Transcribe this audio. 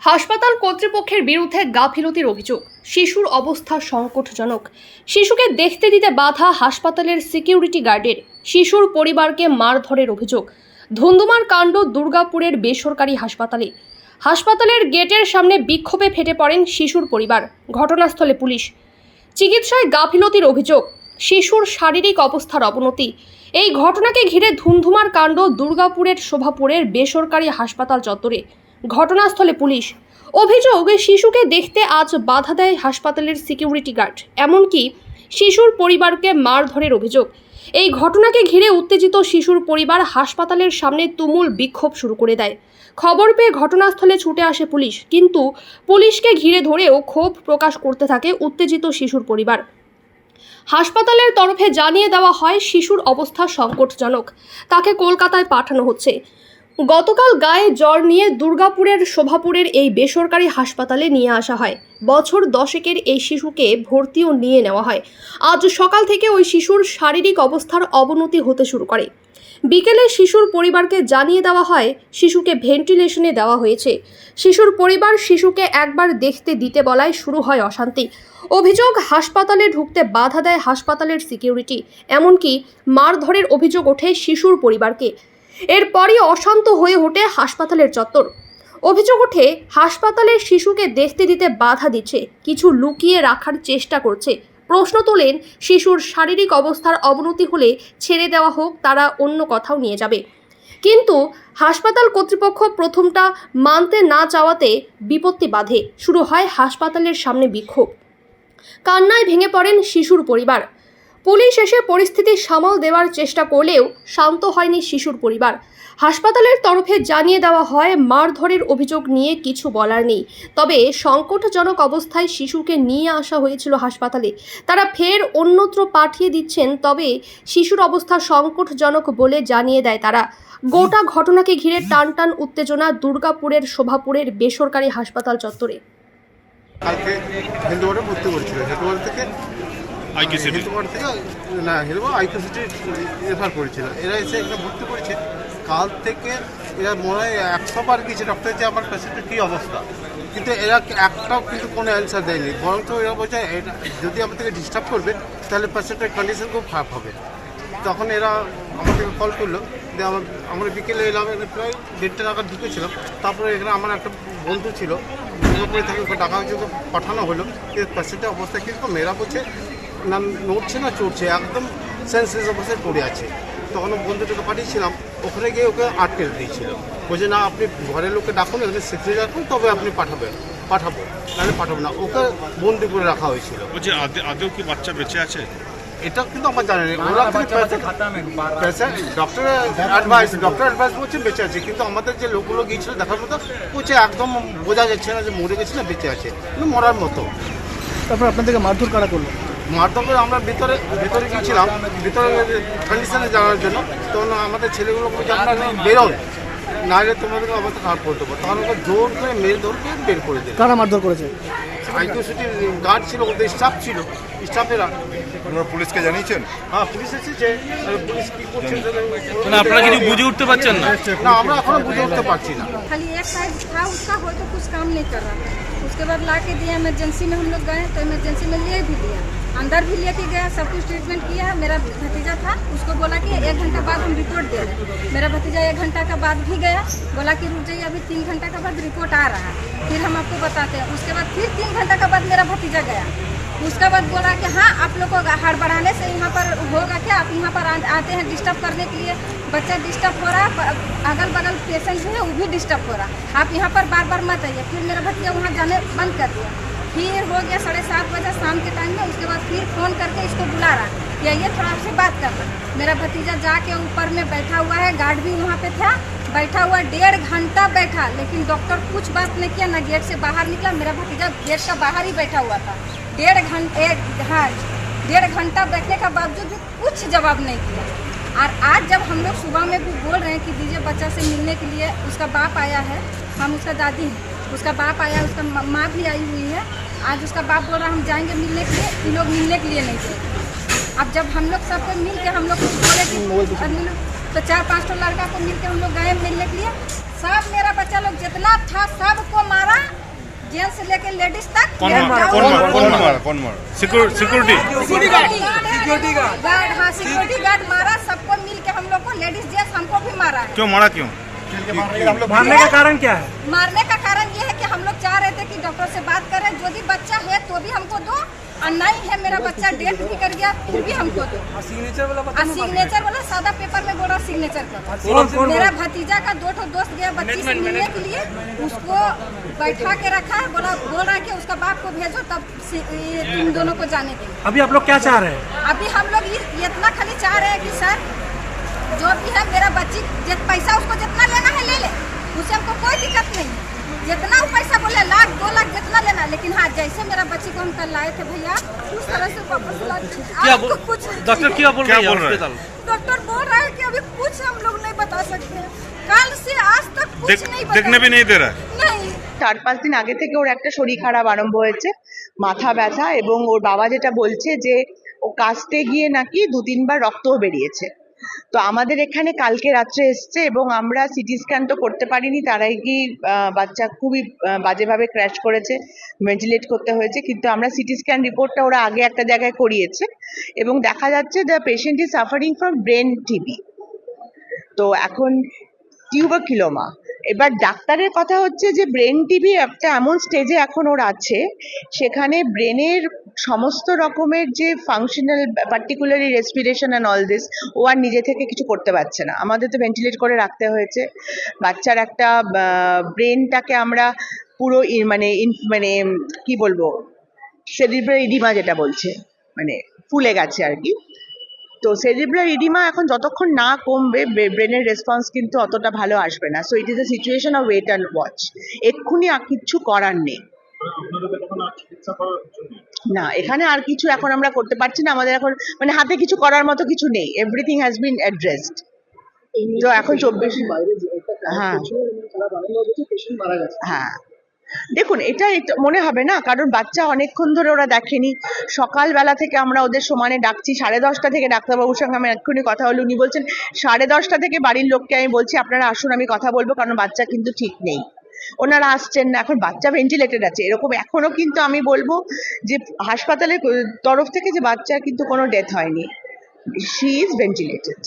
হাসপাতাল কর্তৃপক্ষের বিরুদ্ধে গাফিলতির অভিযোগ। শিশুর অবস্থা সংকটজনক। শিশুকে দেখতে দিতে বাধা হাসপাতালের সিকিউরিটি গার্ডের। শিশুর পরিবারকে মারধরের অভিযোগ। ধুন্দুমার কাণ্ড দুর্গাপুরের বেসরকারি হাসপাতালে। হাসপাতালের গেটের সামনে বিক্ষোভে ফেটে পড়েন শিশুর পরিবার, ঘটনাস্থলে পুলিশ। চিকিৎসায় গাফিলতির অভিযোগ, শিশুর শারীরিক অবস্থার অবনতি। এই ঘটনাকে ঘিরে ধুমধুমার কাণ্ড দুর্গাপুরের শোভাপুরের বেসরকারি হাসপাতাল চত্বরে। ঘটনাস্থলে পুলিশ। অভিযোগ, শিশুকে দেখতে আজ বাধা দেয় হাসপাতালের সিকিউরিটি গার্ড। এমনকি শিশুর পরিবারকে মারধরের অভিযোগ। এই ঘটনাকে ঘিরে উত্তেজিত শিশুর পরিবার হাসপাতালের সামনে তুমুল বিক্ষোভ শুরু করে দেয়। খবর পেয়ে ঘটনাস্থলে ছুটে আসে পুলিশ। কিন্তু পুলিশকে ঘিরে ধরেও ক্ষোভ প্রকাশ করতে থাকে উত্তেজিত শিশুর পরিবার। হাসপাতালের তরফে জানিয়ে দেওয়া হয়, শিশুর অবস্থা সংকটজনক। তাকে কলকাতায় পাঠানো হচ্ছে। গতকাল গায়ে জ্বর নিয়ে দুর্গাপুরের শোভাপুরের এই বেসরকারি হাসপাতালে নিয়ে আসা হয়। বছর দশেকের এই শিশুকে ভর্তিও নিয়ে নেওয়া হয়। আজ সকাল থেকে ওই শিশুর শারীরিক অবস্থার অবনতি হতে শুরু করে। বিকেলে শিশুর পরিবারকে জানিয়ে দেওয়া হয়, শিশুকে ভেন্টিলেশনে দেওয়া হয়েছে। শিশুর পরিবার শিশুকে একবার দেখতে দিতে বলায় শুরু হয় অশান্তি। অভিযোগ, হাসপাতালে ঢুকতে বাধা দেয় হাসপাতালের সিকিউরিটি। এমনকি মারধরের অভিযোগ ওঠে শিশুর পরিবারকে। এরপরই অশান্ত হয়ে ওঠে হাসপাতালের চত্বর। অভিযোগ ওঠে, হাসপাতালের শিশুকে দেখতে দিতে বাধা দিচ্ছে, কিছু লুকিয়ে রাখার চেষ্টা করছে। প্রশ্ন তোলেন, শিশুর শারীরিক অবস্থার অবনতি হলে ছেড়ে দেওয়া হোক, তারা অন্য কোথাও নিয়ে যাবে। কিন্তু হাসপাতাল কর্তৃপক্ষ প্রথমটা মানতে না চাওয়াতে বিপত্তি বাধে। শুরু হয় হাসপাতালের সামনে বিক্ষোভ। কান্নায় ভেঙে পড়েন শিশুর পরিবার। পুলিশ এসে পরিস্থিতি সামাল দেওয়ার চেষ্টা করলেও শান্ত হয়নি শিশুর পরিবার। হাসপাতালের তরফে জানিয়ে দেওয়া হয়, মারধরের অভিযোগ নিয়ে কিছু বলার নেই। তবে সংকটজনক অবস্থায় শিশুকে নিয়ে আসা হয়েছিল হাসপাতালে। তারা ফের অন্যত্র পাঠিয়ে দিচ্ছেন, তবে শিশুর অবস্থা সংকটজনক বলে জানিয়ে দেয় তারা। গোটা ঘটনাকে ঘিরে টান টান উত্তেজনা দুর্গাপুরের শোভাপুরের বেসরকারি হাসপাতাল চত্বরে। হিন্দুবার থেকে, না হিন্দুবার আইকিউসিটি রেফার করেছিল। এরা এসে এখানে ভর্তি করেছে। কাল থেকে এরা মনে হয় একশো গিয়েছে। ডক্টর যে আমার পেশেন্টের কী অবস্থা? কিন্তু এরা একটাও কিন্তু কোনো অ্যান্সার দেয়নি। বরং তো এরা বলছে যদি আমাদেরকে ডিস্টার্ব করবে, তাহলে পেশেন্টের কন্ডিশন খুব খারাপ হবে। তখন এরা আমাদেরকে কল করল। যে আমার, আমরা বিকেলে এলাম প্রায় দেড়টা নাগাদ ঢুকেছিলাম তারপরে এখানে আমার একটা বন্ধু ছিল দুর্গাপুরে থেকে ডাকা হয়েছে পাঠানো হলো। পেশেন্টের অবস্থা কীরকম? মেয়েরা বলছে না নড়ছে না চড়ছে একদম সেন্সলেস অবস্থায় পড়ে আছে। তখন বন্ধুটাকে পাঠিয়েছিলাম ওখানে গিয়ে ওকে আটকে দিয়েছিল। বলছে না আপনি ঘরের লোককে ডাকুন এখানে সেফটি রাখুন তবে আপনি পাঠাবেন পাঠাবো নাহলে পাঠাবো না। ওকে বন্দি করে রাখা হয়েছিল। বলছি আদে- আদেও কি বাচ্চা বেঁচে আছে? এটা কিন্তু আমার জানা নেই। ওরা ডক্টরের অ্যাডভাইস ডক্টর অ্যাডভাইস বলছে বেঁচে আছে। কিন্তু আমাদের যে লোকগুলো গিয়েছিল দেখার মতো বলছে একদম বোঝা যাচ্ছে না যে মরে গেছে না বেঁচে আছে। কিন্তু মরার মতো। তারপর আপনাদেরকে মারধর কারা করল? মারধর করে আমরা ভিতরে ভিতরে গিয়েছিলাম ভিতরে কন্ডিশনে যাওয়ার জন্য তখন আমাদের ছেলেগুলো বলছে আপনারা বেরোন নাহলে তোমাদেরকে অবস্থা খারাপ করে দেবো তখন ওকে জোর করে মেরে ধরকে বের করে দিল কারা মারধর করেছে আইকিউ সিটির গার্ড ছিল ওদের স্টাফ ছিল স্টাফেরা আপনারা পুলিশকে জানিয়েছেন হ্যাঁ পুলিশ এসেছে আর পুলিশ কি করছে মানে আপনারা কিছু বুঝে উঠতে পারছেন না না আমরা এখনো বুঝে উঠতে পারছি না खाली एक साइड था उसका हो तो कुछ काम नहीं कर रहा था उसके बाद ला के दिया इमरजेंसी में हम लोग गए तो इमरजेंसी में ले भी लिया अंदर भी लेके गया, सब कुछ ट्रीटमेंट किया, मेरा भतीजा था, उसको बोला कि एक घंटा बाद हम रिपोर्ट दे रहे मेरा भतीजा एक घंटा का बाद भी गया, बोला कि रुक जाइए, अभी तीन घंटा का बाद रिपोर्ट आ रहा है। फिर हम आपको बताते हैं, उसके बाद फिर तीन घंटा का बाद मेरा भतीजा गया। उसके बाद बोला कि हाँ आप लोग को हड़बड़ाने से यहाँ पर होगा क्या? आप यहाँ पर आते हैं डिस्टर्ब करने के लिए। बच्चा डिस्टर्ब हो रहा है अगल बगल पेशेंट जो है, वो भी डिस्टर्ब हो रहा। है आप यहाँ पर बार बार मत आइए। फिर मेरा भतीजा वहाँ जाने बंद कर दिया। फिर हो गया साढ़े सात बजे शाम के टाइम में, उसके बाद फिर फ़ोन करके इसको बुला रहा। कि आइए थोड़ा आपसे बात करना मेरा भतीजा जाके ऊपर में बैठा हुआ है गार्ड भी वहाँ पे था, बैठा हुआ डेढ़ घंटा बैठा, लेकिन डॉक्टर कुछ बात नहीं किया, ना गेट से बाहर निकला, मेरा भतीजा गेट का बाहर ही बैठा हुआ था। डेढ़ घंटे हाँ डेढ़ घंटा बैठने का बावजूद भी कुछ जवाब नहीं किया। और आज जब हम लोग सुबह में भी बोल रहे हैं कि दीजिए बच्चा से मिलने के लिए उसका बाप आया है, हम उसका दादी हैं। उसका बाप आया उसका माँ भी आई हुई है। आज उसका बाप बोल रहा हम जाएँगे मिलने के लिए ये लोग मिलने के लिए नहीं थे। अब जब हम लोग सबको मिल के हम लोग बोले कि तो चार पाँच ठो लड़का को मिल के हम लोग गए मिलने के लिए। सब मेरा बच्चा लोग जितना था सबको मारा। जेंट्स से लेके लेडीज़ तक। कौन मारा? कौन मारा? कौन मारा? कौन मारा? Security security guard security guard guard security guard मारा सबको मिल के हम लोग को लेडीज़ जेंट्स हमको भी मारा क्यों मारा क्यों? मारने का कारण क्या है? मारने का थे कि डॉक्टर से बात करें जो भी बच्चा है तो भी हमको दो और नहीं है मेरा बच्चा डेट भी कर गया फिर भी हमको दो। सिग्नेचर वाला सिग्नेचर वाला सादा पेपर में बोल सिग्नेचर कौन मेरा भतीजा का दो ठो दोस्त गया बच्ची से मिलने के लिए उसको बैठा के रखा है बोला बोल रहा है कि उसका बाप को भेजो तब तुम दोनों को जाने देंगे। अभी आप लोग क्या चाह रहे हैं? अभी हम लोग इतना खाली चाह रहे हैं कि सर जो भी है मेरा बच्ची जित पैसा उसको जितना लेना है ले ले। उसे हमको कोई दिक्कत नहीं है। जितना वो पैसा बोले लाख दो लाख जितना लेना लेकिन हाँ जैसे मेरा बच्ची को हम कल लाए थे भैया उस तरह से वापस ला क्या आपको बोल- कुछ डॉक्टर क्या बोल क्या रही है बोल रहा है? हॉस्पिटल डॉक्टर बोल रहा है कि अभी कुछ हम लोग नहीं बता सकते हैं कल से आज तक कुछ देख, नहीं बता देखने भी नहीं दे रहा है नहीं চার পাঁচ দিন আগে থেকে ওর একটা শরীর খারাপ আরম্ভ হয়েছে মাথা ব্যথা এবং ওর বাবা যেটা বলছে যে ও কাশতে গিয়ে নাকি দু তিনবার রক্তও বেরিয়েছে তো আমাদের এখানে কালকে রাত্রে এসছে এবং আমরা সিটি স্ক্যান তো করতে পারিনি, তারাই কি বাচ্চা খুবই বাজেভাবে ক্র্যাশ করেছে ভেন্টিলেট করতে হয়েছে, কিন্তু আমরা সিটি স্ক্যান রিপোর্টটা ওরা আগে একটা জায়গায় করিয়েছে এবং দেখা যাচ্ছে the patient is suffering from brain TB তো এখন টিউবারকিলোমা এবার ডাক্তারের কথা হচ্ছে যে ব্রেন টিবি একটা এমন স্টেজে এখন ওর আছে, সেখানে ব্রেনের সমস্ত রকমের যে functional particularly respiration and all this ও আর নিজে থেকে কিছু করতে পারছে না। আমাদের তো ভেন্টিলেট করে রাখতে হয়েছে। বাচ্চার একটা ব্রেনটাকে আমরা পুরো মানে মানে কি বলব সেরিব্রাল ইডিমা যেটা বলছে মানে ফুলে গেছে আর কি। তো সেরিব্রাল ইডিমা এখন যতক্ষণ না কমবে ব্রেনের রেসপন্স কিন্তু অতটা ভালো আসবে না। So it is a situation of wait and watch এক্ষুনি আর কিচ্ছু করার নেই। না এখানে আর কিছু এখন আমরা করতে পারছি না। আমাদের এখন মানে হাতে কিছু করার মতো কিছু নেই। এভরিথিং হ্যাজ বিন অ্যাড্রেসড তো এখন চব্বিশ হ্যাঁ। হ্যাঁ। দেখুন এটা এটা মনে হবে না কারণ বাচ্চা অনেকক্ষণ ধরে ওরা দেখেনি। সকালবেলা থেকে আমরা ওদের সমানে ডাকছি সাড়ে দশটা থেকে ডাক্তারবাবুর সঙ্গে আমি এক্ষুনি কথা হলো উনি বলছেন সাড়ে দশটা থেকে বাড়ির লোককে আমি বলছি আপনারা আসুন আমি কথা বলব কারণ বাচ্চা কিন্তু ঠিক নেই। ওনারা আসছেন না, এখন বাচ্চা ভেন্টিলেটেড আছে। এরকম এখনও কিন্তু আমি বলব যে হাসপাতালের তরফ থেকে যে বাচ্চার কিন্তু কোনো ডেথ হয়নি। She is ventilated